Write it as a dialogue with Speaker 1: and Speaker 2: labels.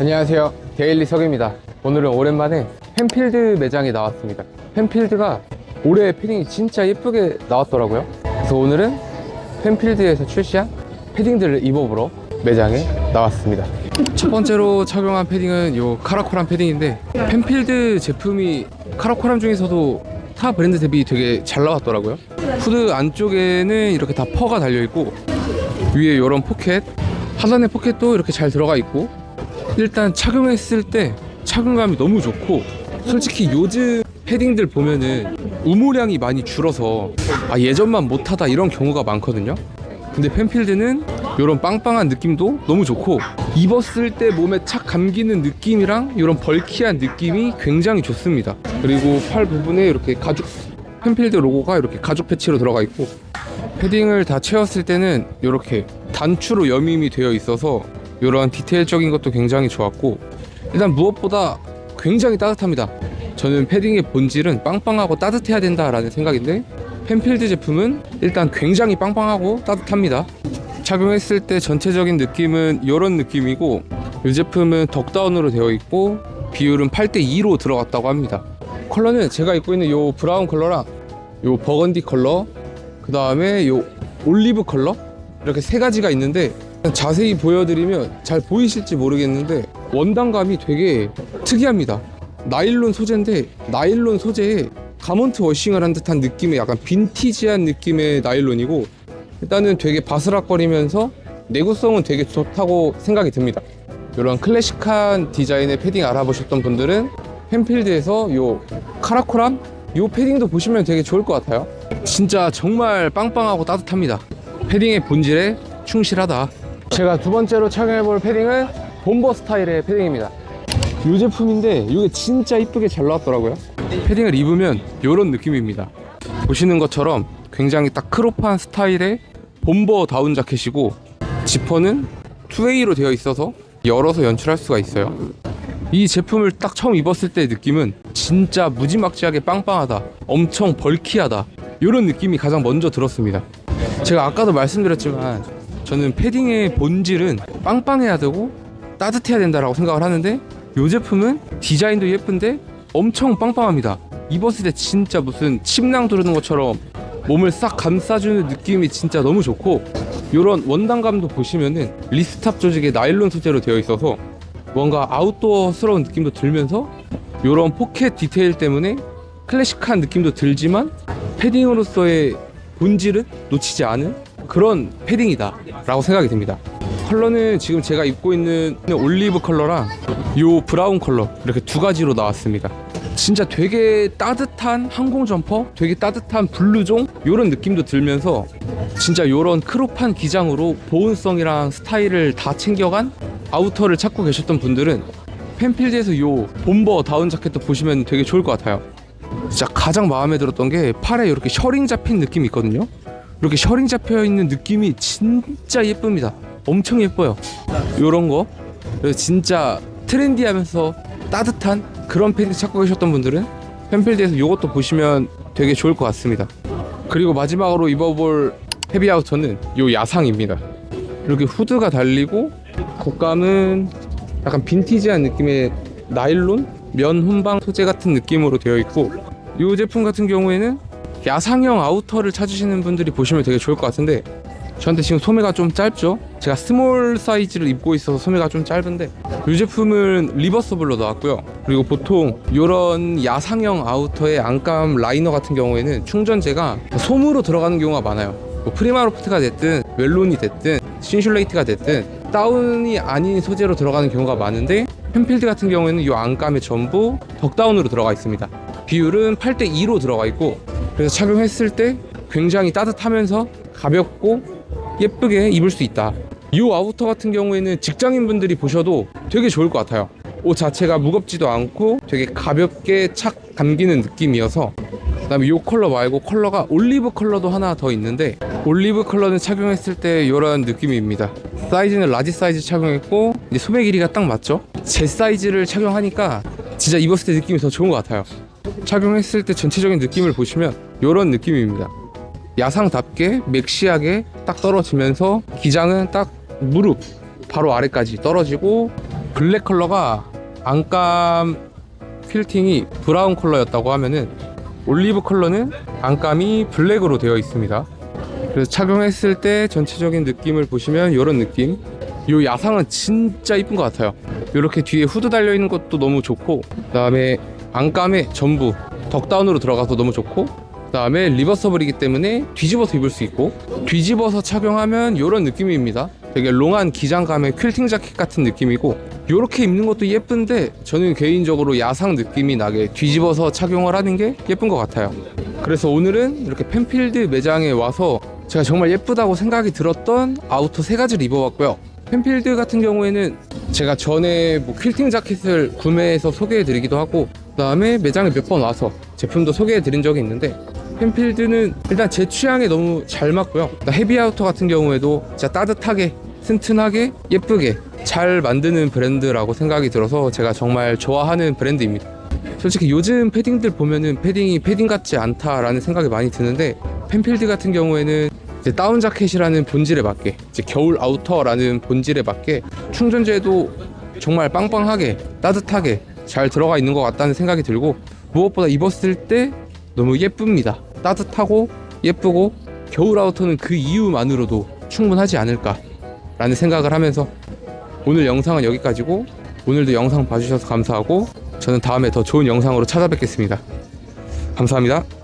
Speaker 1: 안녕하세요. 데일리 석입니다. 오늘은 오랜만에 펜필드 매장에 나왔습니다. 펜필드가 올해 패딩이 진짜 예쁘게 나왔더라고요. 그래서 오늘은 펜필드에서 출시한 패딩들을 입어보러 매장에 나왔습니다. 첫 번째로 착용한 패딩은 이 카라코람 패딩인데 펜필드 제품이 카라코람 중에서도 타 브랜드 대비 되게 잘 나왔더라고요. 후드 안쪽에는 이렇게 다 퍼가 달려있고 위에 이런 포켓 하단의 포켓도 이렇게 잘 들어가 있고 일단 착용했을 때 착용감이 너무 좋고 솔직히 요즘 패딩들 보면은 우모량이 많이 줄어서 아 예전만 못하다 이런 경우가 많거든요. 근데 펜필드는 이런 빵빵한 느낌도 너무 좋고 입었을 때 몸에 착 감기는 느낌이랑 이런 벌키한 느낌이 굉장히 좋습니다. 그리고 팔 부분에 이렇게 가죽 펜필드 로고가 이렇게 가죽 패치로 들어가 있고 패딩을 다 채웠을 때는 이렇게 단추로 여밈이 되어 있어서 이런 디테일적인 것도 굉장히 좋았고 일단 무엇보다 굉장히 따뜻합니다. 저는 패딩의 본질은 빵빵하고 따뜻해야 된다라는 생각인데 펜필드 제품은 일단 굉장히 빵빵하고 따뜻합니다. 착용했을 때 전체적인 느낌은 이런 느낌이고 이 제품은 덕다운으로 되어 있고 비율은 8대 2로 들어갔다고 합니다. 컬러는 제가 입고 있는 이 브라운 컬러랑 이 버건디 컬러 그 다음에 요 올리브 컬러 이렇게 세 가지가 있는데 자세히 보여드리면 잘 보이실지 모르겠는데 원단감이 되게 특이합니다. 나일론 소재인데 나일론 소재에 가먼트 워싱을 한 듯한 느낌의 약간 빈티지한 느낌의 나일론이고 일단은 되게 바스락거리면서 내구성은 되게 좋다고 생각이 듭니다. 이런 클래식한 디자인의 패딩 알아보셨던 분들은 펜필드에서 요 카라코람 요 패딩도 보시면 되게 좋을 것 같아요. 진짜 정말 빵빵하고 따뜻합니다. 패딩의 본질에 충실하다 제가 두 번째로 착용해볼 패딩은 본버 스타일의 패딩입니다. 이 제품인데 이게 진짜 이쁘게 잘 나왔더라고요. 패딩을 입으면 이런 느낌입니다. 보시는 것처럼 굉장히 딱 크롭한 스타일의 본버 다운 자켓이고 지퍼는 투웨이로 되어 있어서 열어서 연출할 수가 있어요. 이 제품을 딱 처음 입었을 때 느낌은 진짜 무지막지하게 빵빵하다 엄청 벌키하다 이런 느낌이 가장 먼저 들었습니다. 제가 아까도 말씀드렸지만 저는 패딩의 본질은 빵빵해야 되고 따뜻해야 된다라고 생각을 하는데 이 제품은 디자인도 예쁜데 엄청 빵빵합니다. 입었을 때 진짜 무슨 침낭 두르는 것처럼 몸을 싹 감싸주는 느낌이 진짜 너무 좋고 이런 원단감도 보시면은 리스탑 조직의 나일론 소재로 되어 있어서 뭔가 아웃도어스러운 느낌도 들면서 이런 포켓 디테일 때문에 클래식한 느낌도 들지만 패딩으로서의 본질은 놓치지 않은 그런 패딩이다 라고 생각이 듭니다. 컬러는 지금 제가 입고 있는 올리브 컬러랑 요 브라운 컬러 이렇게 두 가지로 나왔습니다. 진짜 되게 따뜻한 항공 점퍼 되게 따뜻한 블루종 요런 느낌도 들면서 진짜 요런 크롭한 기장으로 보온성이랑 스타일을 다 챙겨간 아우터를 찾고 계셨던 분들은 펜필드에서 요 본버 다운 자켓도 보시면 되게 좋을 것 같아요. 진짜 가장 마음에 들었던 게 팔에 이렇게 셔링 잡힌 느낌이 있거든요 이렇게 셔링 잡혀 있는 느낌이 진짜 예쁩니다. 엄청 예뻐요. 요런 거. 진짜 트렌디하면서 따뜻한 그런 패딩 찾고 계셨던 분들은 펜필드에서 요것도 보시면 되게 좋을 것 같습니다. 그리고 마지막으로 입어볼 헤비아우터는 요 야상입니다. 이렇게 후드가 달리고 겉감은 약간 빈티지한 느낌의 나일론? 면 혼방 소재 같은 느낌으로 되어 있고 이 제품 같은 경우에는 야상형 아우터를 찾으시는 분들이 보시면 되게 좋을 것 같은데 저한테 지금 소매가 좀 짧죠? 제가 스몰 사이즈를 입고 있어서 소매가 좀 짧은데 이 제품은 리버서블로 나왔고요. 그리고 보통 이런 야상형 아우터의 안감 라이너 같은 경우에는 충전재가 솜으로 들어가는 경우가 많아요. 뭐 프리마로프트가 됐든 웰론이 됐든 신슐레이트가 됐든 다운이 아닌 소재로 들어가는 경우가 많은데 펜필드 같은 경우에는 이 안감에 전부 덕다운으로 들어가 있습니다. 비율은 8대 2로 들어가 있고 그래서 착용했을 때 굉장히 따뜻하면서 가볍고 예쁘게 입을 수 있다. 이 아우터 같은 경우에는 직장인분들이 보셔도 되게 좋을 것 같아요. 옷 자체가 무겁지도 않고 되게 가볍게 착 감기는 느낌이어서 그다음에 이 컬러 말고 컬러가 올리브 컬러도 하나 더 있는데 올리브 컬러는 착용했을 때 이런 느낌입니다. 사이즈는 라지 사이즈 착용했고 이제 소매 길이가 딱 맞죠? 제 사이즈를 착용하니까 진짜 입었을 때 느낌이 더 좋은 것 같아요 착용했을 때 전체적인 느낌을 보시면 이런 느낌입니다 야상답게 맥시하게 딱 떨어지면서 기장은 딱 무릎 바로 아래까지 떨어지고 블랙 컬러가 안감 퀼팅이 브라운 컬러였다고 하면은 올리브 컬러는 안감이 블랙으로 되어 있습니다. 그래서 착용했을 때 전체적인 느낌을 보시면 이런 느낌. 이 야상은 진짜 이쁜 것 같아요. 이렇게 뒤에 후드 달려 있는 것도 너무 좋고, 그다음에 안감에 전부 덕다운으로 들어가서 너무 좋고, 그다음에 리버서블이기 때문에 뒤집어서 입을 수 있고, 뒤집어서 착용하면 이런 느낌입니다. 되게 롱한 기장감의 퀼팅 자켓 같은 느낌이고, 이렇게 입는 것도 예쁜데 저는 개인적으로 야상 느낌이 나게 뒤집어서 착용을 하는 게 예쁜 것 같아요. 그래서 오늘은 이렇게 펜필드 매장에 와서 제가 정말 예쁘다고 생각이 들었던 아우터 세 가지를 입어봤고요. 펜필드 같은 경우에는 제가 전에 뭐 퀼팅 자켓을 구매해서 소개해드리기도 하고 그다음에 매장에 몇 번 와서 제품도 소개해드린 적이 있는데 펜필드는 일단 제 취향에 너무 잘 맞고요. 헤비 아우터 같은 경우에도 진짜 따뜻하게 튼튼하게 예쁘게 잘 만드는 브랜드라고 생각이 들어서 제가 정말 좋아하는 브랜드입니다. 솔직히 요즘 패딩들 보면은 패딩이 패딩 같지 않다라는 생각이 많이 드는데 펜필드 같은 경우에는 이제 다운 자켓이라는 본질에 맞게 이제 겨울 아우터라는 본질에 맞게 충전재도 정말 빵빵하게 따뜻하게 잘 들어가 있는 것 같다는 생각이 들고 무엇보다 입었을 때 너무 예쁩니다. 따뜻하고 예쁘고 겨울 아우터는 그 이유만으로도 충분하지 않을까라는 생각을 하면서 오늘 영상은 여기까지고 오늘도 영상 봐주셔서 감사하고 저는 다음에 더 좋은 영상으로 찾아뵙겠습니다. 감사합니다.